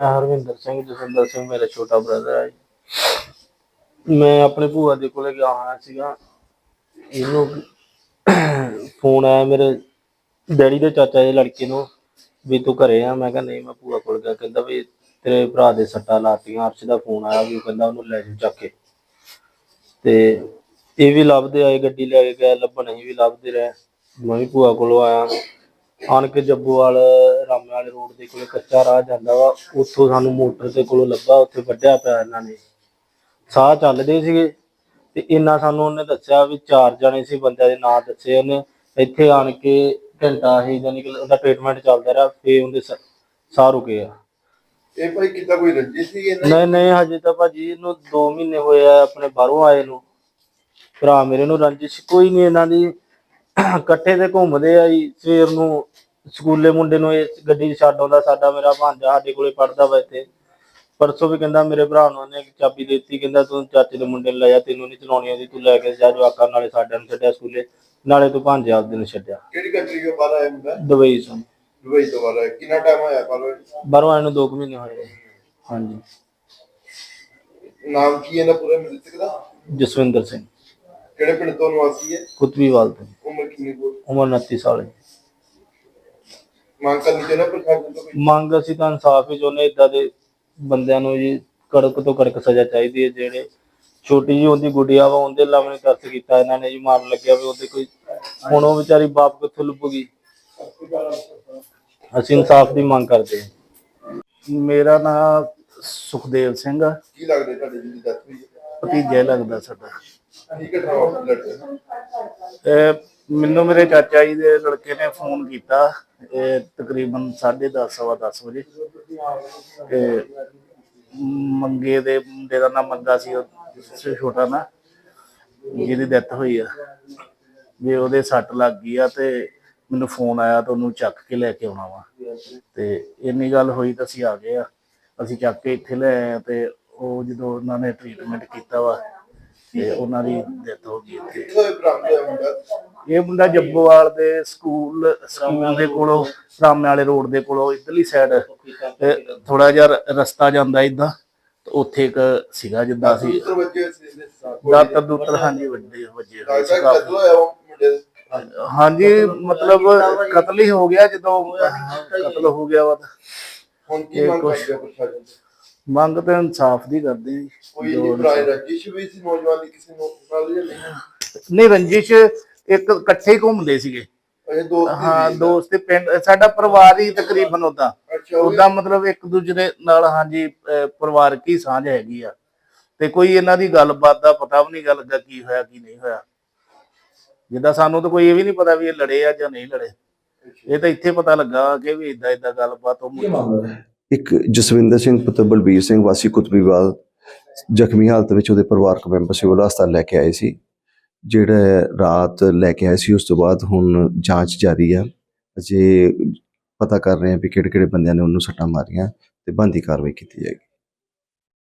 ਮੈਂ ਹਰਵਿੰਦਰ ਸਿੰਘ, ਜਸਵਿੰਦਰ ਸਿੰਘ ਮੇਰਾ ਛੋਟਾ ਬ੍ਰਦਰ ਹੈ ਜੀ। ਮੈਂ ਆਪਣੇ ਭੂਆ ਦੇ ਕੋਲੇ ਗਿਆ ਹੋਇਆ ਸੀਗਾ। ਇਹਨੂੰ ਫੋਨ ਆਇਆ ਮੇਰੇ ਡੈਡੀ ਦੇ ਚਾਚਾ ਦੇ ਲੜਕੇ ਨੂੰ ਵੀ ਤੂੰ ਘਰੇ ਆ। ਮੈਂ ਕਿਹਾ ਨਹੀਂ, ਮੈਂ ਭੂਆ ਕੋਲ ਗਿਆ। ਕਹਿੰਦਾ ਵੀ ਤੇਰੇ ਭਰਾ ਦੇ ਸੱਟਾਂ ਲਾਤੀਆਂ। ਅਰਸ਼ ਦਾ ਫੋਨ ਆਇਆ ਵੀ ਉਹ ਕਹਿੰਦਾ ਉਹਨੂੰ ਲੈ ਜਾਓ ਚੱਕ ਕੇ। ਤੇ ਇਹ ਵੀ ਲੱਭਦੇ ਆਏ, ਗੱਡੀ ਲੈ ਕੇ ਗਏ। ਲੱਭਣ ਅਸੀਂ ਵੀ ਲੱਭਦੇ ਰਹੇ। ਮੈਂ ਵੀ ਭੂਆ ਕੋਲੋਂ ਆਇਆ। ਆਣ ਕੇ ਜੱਬੂਵਾਲ ਰਾਮੇ ਵਾਲੇ ਰੋਡ ਦੇ ਕੋਲੇ ਕੱਚਾ ਰਾਹ ਜਾਂਦਾ ਵਾ ਉੱਥੋਂ ਸਾਨੂੰ ਮੋਟਰ ਦੇ ਕੋਲੋਂ ਲੱਭਾ ਉੱਥੇ ਵੱਢਿਆ ਪਿਆ ਇਹਨਾਂ ਨੇ। ਸਾਹ ਚੱਲਦੇ ਸੀਗੇ ਤੇ ਇੰਨਾ ਸਾਨੂੰ ਉਹਨੇ ਦੱਸਿਆ ਵੀ ਚਾਰ ਜਣੇ ਸੀ ਬੰਦਿਆਂ ਦੇ ਨਾਂ ਦੱਸੇ ਉਹਨੇ। ਇੱਥੇ ਆਣ ਕੇ ਘੰਟਾ ਹੀ ਜਾਨੀ ਕਿ ਉਹਦਾ ਟ੍ਰੀਟਮੈਂਟ ਚੱਲਦਾ ਰਿਹਾ ਫੇ ਉਹਦੇ ਸ- ਸਾਹ ਰੁਕੇ ਆ। ਇਹ ਭਾਈ ਕਿੱਦਾਂ ਕੋਈ ਰੰਜਿਸ਼ ਸੀ ਇਹਨਾਂ ਨਹੀਂ ਨਹੀਂ ਹਜੇ ਤਾਂ ਭਾਜੀ ਇਹਨੂੰ 2 ਮਹੀਨੇ ਹੋਏ ਆ ਆਪਣੇ ਬਾਹਰੋਂ ਆਏ ਨੂੰ। ਭਰਾ ਮੇਰੇ ਨੂੰ ਰੰਜਿਸ਼ ਕੋਈ ਨਹੀਂ ਇਹਨਾਂ ਦੀ। ਇਕੱਠੇ ਤੇ ਘੁੰਮਦੇ ਆ ਜੀ ਸਵੇਰ ਨੂੰ ਸਕੂਲੇ ਮੁੰਡੇ ਨੂੰ ਇਹ ਗੱਡੀ 'ਚ ਛੱਡ ਆਉਂਦਾ ਸਾਡਾ ਮੇਰਾ ਭਾਂਜਾ ਸਾਡੇ ਕੋਲੇ ਪੜਦਾ ਵਾ ਇੱਥੇ। ਪਰਸੋਂ ਵੀ ਕਹਿੰਦਾ ਮੇਰੇ ਭਰਾ ਨੂੰ ਉਹਨੇ ਚਾਬੀ ਦੇ ਦਿੱਤੀ ਕਹਿੰਦਾ ਤੂੰ ਚਾਚੇ ਦੇ ਮੁੰਡੇ ਨੂੰ ਲੈ ਜਾ ਤੈਨੂੰ ਨਹੀਂ ਚਲਾਉਣੀ ਆਉਂਦੀ ਤੂੰ ਲੈ ਕੇ ਜਾ ਜਵਾਕਾਂ ਨਾਲੇ ਸਾਡੇ ਨੂੰ ਛੱਡਿਆ ਸਕੂਲੇ ਨਾਲੇ ਤੂੰ ਭਾਂਜੇ ਆਪਦੇ ਨੂੰ ਛੱਡਿਆ। ਕਿਹੜੀ ਕੰਟਰੀ ਤੋਂ ਬਾਹਰ ਆਇਆ ਮੁੰਡਾ? ਦੁਬਈ ਤੋਂ ਦੁਬਈ ਤੋਂ ਬਾਹਰ ਆਇਆ। ਕਿੰਨਾ ਟਾਈਮ ਹੋਇਆ ਬਾਹਰ? ਬਾਹਰੋਂ ਆਏ ਨੂੰ 2 ਮਹੀਨੇ ਹੋਏ ਹਾਂਜੀ। ਨਾਮ ਕੀ ਹੈ ਇਹਦਾ ਪੂਰਾ ਮ੍ਰਿਤਕ ਦਾ ਜਸਵਿੰਦਰ ਸਿੰਘ। ਕਿਹੜੇ ਪਿੰਡ ਤੋਂ ਨਿਵਾਸੀ ਹੈ? ਕੁਤਬੀਵਾਲ ਤੋਂ। ਉਮਰ ਕਿੰਨੀ ਕੁ? ਉਮਰ 29 ਸਾਲ ਹੈ। ਮੰਗ ਕਰਨੀ ਚਾਹੁੰਦਾ ਪ੍ਰਸ਼ਾਸਨ ਤੋਂ ਕੋਈ? ਮੰਗ ਅਸੀਂ ਤਾਂ ਇਨਸਾਫ ਹੀ ਚਾਹੁੰਦੇ ਇਦਾਂ ਦੇ ਬੰਦਿਆਂ ਨੂੰ ਜੀ ਕੜਕ ਤੋਂ ਕੜਕ ਸਜ਼ਾ ਚਾਹੀਦੀ ਹੈ ਜਿਹੜੇ ਛੋਟੀ ਜੀ ਉਹਦੀ ਗੁੱਡੀਆ ਵਾ ਉਹਦੇ ਲਾਵਣੇ ਤਰਸ ਕੀਤਾ ਇਹਨਾਂ ਨੇ ਜੀ ਮਾਰਨ ਲੱਗਿਆ ਵੀ ਉਹਦੇ ਕੋਈ ਹੁਣ ਉਹ ਵਿਚਾਰੀ ਬਾਪ ਕਿੱਥੋਂ ਲੱਭੂਗੀ? ਅਸੀਂ ਇਨਸਾਫ ਦੀ ਮੰਗ ਕਰਦੇ ਹਾਂ। ਮੇਰਾ ਨਾਮ ਸੁਖਦੇਵ ਸਿੰਘ ਆ। ਕੀ ਲੱਗਦਾ ਤੁਹਾਡੇ ਜੀ ਦੀ ਡੈਥ ਹੋਈ ਹੈ? ਭਤੀਜਾ ਲੱਗਦਾ ਸਾਡਾ। ਕੀ ਘਟਨਾ ਹੋਈ ਲੜਕੇ ਨਾਲ? ਤੇ ਮੈਨੂੰ ਮੇਰੇ ਚਾਚਾ ਜੀ ਦੇ ਲੜਕੇ ਨੇ ਫੋਨ ਕੀਤਾ, ਇਹ ਤਕਰੀਬਨ 10:30 ਸਵਾ 10 ਵਜੇ। ਤੇ ਮੰਗੇ ਦੇ ਮੁੰਡੇ ਦਾ ਨਾਮ ਮੰਗਾ ਸੀ, ਉਹ ਛੋਟਾ ਨਾ, ਜਿਹਦੀ ਡੈਥ ਹੋਈ ਆ। ਵੀ ਉਹਦੇ ਸੱਟ ਲੱਗ ਗਈ ਆ ਤੇ ਮੈਨੂੰ ਫੋਨ ਆਇਆ ਤਾਂ ਉਹਨੂੰ ਚੱਕ ਕੇ ਲੈ ਕੇ ਆਉਣਾ ਵਾ। ਤੇ ਇੰਨੀ ਗੱਲ ਹੋਈ ਤਾਂ ਅਸੀਂ ਆ ਗਏ ਆ। ਅਸੀਂ ਚੱਕ ਕੇ ਇੱਥੇ ਲੈ ਆਏ ਆ ਤੇ ਉਹ ਜਦੋਂ ਉਹਨਾਂ ਨੇ ਟ੍ਰੀਟਮੈਂਟ ਕੀਤਾ ਵਾ, ਤੇ ਉਹਨਾਂ ਦੀ ਡੈਥ ਹੋ ਗਈ ਇੱਥੇ। ਇਹ ਮੁੰਡਾ ਜੱਬੋਵਾਲ ਦੇ ਸਕੂਲ ਸਕੂਲ ਦੇ ਕੋਲੋਂ ਰਾਮੇ ਵਾਲੇ ਰੋਡ ਦੇ ਕੋਲੋਂ ਇਧਰਲੀ ਸਾਈਡ ਥੋੜਾ ਜਿਹਾ ਰਸਤਾ ਜਾਂਦਾ ਇਦਾਂ ਤੇ ਉੱਥੇ ਇੱਕ ਸੀਗਾ ਜਿੱਦਾਂ ਸੀ ਦਾਤਰ ਦੂਤਰ ਹਾਂਜੀ ਵੱਡੇ ਵੱਜੇ? ਹਾਂਜੀ ਮਤਲਬ ਕਤਲ ਹੀ ਹੋ ਗਿਆ ਜਦੋਂ ਕਤਲ ਹੋ ਗਿਆ ਵਾ ਤਾਂ। ਹੁਣ ਕੀ ਇਹ ਮੰਗ ਕਰਦੇ ਤੋਂ? ਮੰਗ ਤਾਂ ਇਨਸਾਫ ਦੀ ਕਰਦੇ ਆ। ਕੋਈ ਰੰਜਿਸ਼ ਵੀ ਸੀ ਨੌਜਵਾਨ ਦੀ ਕਿਸੇ ਨੂੰ ਨਹੀਂ ਰੰਜਿਸ਼ ਇੱਕ ਇਕੱਠੇ ਹੀ ਘੁੰਮਦੇ ਸੀਗੇ। ਅਜੇ ਦੋਸਤ ਹੀ। ਦੋਸਤ ਤੇ ਪਿੰਡ ਸਾਡਾ ਪਰਿਵਾਰ ਹੀ ਤਕਰੀਬਨ ਉਦਾਂ ਉਦਾਂ ਮਤਲਬ ਇੱਕ ਦੂਜੇ ਦੇ ਨਾਲ ਹਾਂਜੀ ਪਰਿਵਾਰਕ ਹੀ ਸਾਂਝ ਹੈਗੀ ਆ। ਤੇ ਕੋਈ ਇਹਨਾਂ ਦੀ ਗੱਲਬਾਤ ਦਾ ਪਤਾ ਵੀ ਨਹੀਂ ਗਾ ਲੱਗਾ ਕੀ ਹੋਇਆ ਕੀ ਨਹੀਂ ਹੋਇਆ। ਜਿੱਦਾਂ ਸਾਨੂੰ ਤਾਂ ਕੋਈ ਇਹ ਵੀ ਨਹੀਂ ਪਤਾ ਵੀ ਇਹ ਲੜੇ ਆ ਜਾਂ ਨਹੀਂ ਲੜੇ। ਇਹ ਤਾਂ ਇੱਥੇ ਪਤਾ ਲੱਗਾ ਕਿ ਵੀ ਇਦਾਂ ਇਦਾਂ ਗੱਲਬਾਤ ਉਹ ਇੱਕ ਜਸਵਿੰਦਰ ਸਿੰਘ ਪੁੱਤਰ ਬਲਬੀਰ ਸਿੰਘ ਵਾਸੀ ਕੁਤਬੀਵਾਲ ਜ਼ਖਮੀ ਹਾਲਤ ਵਿੱਚ ਉਹਦੇ ਪਰਿਵਾਰਕ ਮੈਂਬਰ ਸਿਵਲ ਹਸਪਤਾਲ ਲੈ ਕੇ ਆਏ ਸੀ। ਜਿਹੜਾ ਰਾਤ ਲੈ ਕੇ ਆਏ ਸੀ, ਉਸ ਤੋਂ ਬਾਅਦ ਹੁਣ ਜਾਂਚ ਜਾਰੀ ਆ। ਅਜੇ ਪਤਾ ਕਰ ਰਹੇ ਆ ਵੀ ਕਿਹੜੇ ਕਿਹੜੇ ਬੰਦਿਆਂ ਨੇ ਉਹਨੂੰ ਸੱਟਾਂ ਮਾਰੀਆਂ ਤੇ ਬੰਦੀ ਕਾਰਵਾਈ ਕੀਤੀ ਜਾਏਗੀ।